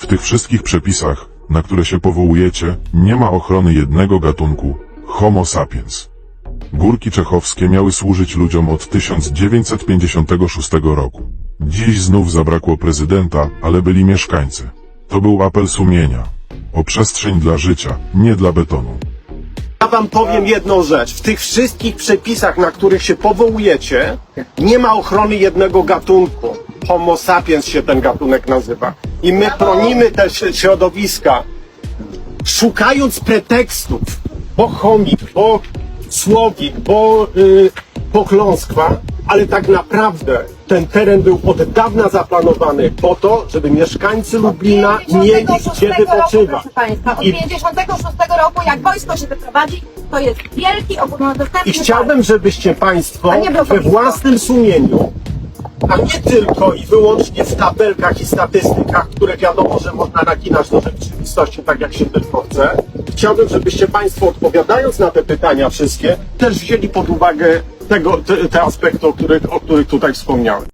W tych wszystkich przepisach, na które się powołujecie, nie ma ochrony jednego gatunku Homo sapiens. Górki czechowskie miały służyć ludziom od 1956 roku. Dziś znów zabrakło prezydenta, ale byli mieszkańcy. To był apel sumienia. O przestrzeń dla życia, nie dla betonu. Ja wam powiem jedną rzecz. W tych wszystkich przepisach, na których się powołujecie, nie ma ochrony jednego gatunku. Homo sapiens się ten gatunek nazywa. I my chronimy te środowiska, szukając pretekstów, bo chomik, bo słowik, bo y, pokląskwa, ale tak naprawdę ten teren był od dawna zaplanowany po to, żeby mieszkańcy Lublina mieli 56 gdzie roku, wypoczywać. proszę Państwa, od I 56 roku, jak wojsko się wyprowadzi, to jest wielki ogólnodostępny I chciałbym, żebyście Państwo we własnym sumieniu, a nie tylko i wyłącznie w tabelkach i statystykach, które wiadomo, że można naginać do rzeczywistości tak jak się tylko chce, chciałbym, żebyście Państwo odpowiadając na te pytania wszystkie, też wzięli pod uwagę tego, te, te aspekty, o których, o których tutaj wspomniałem.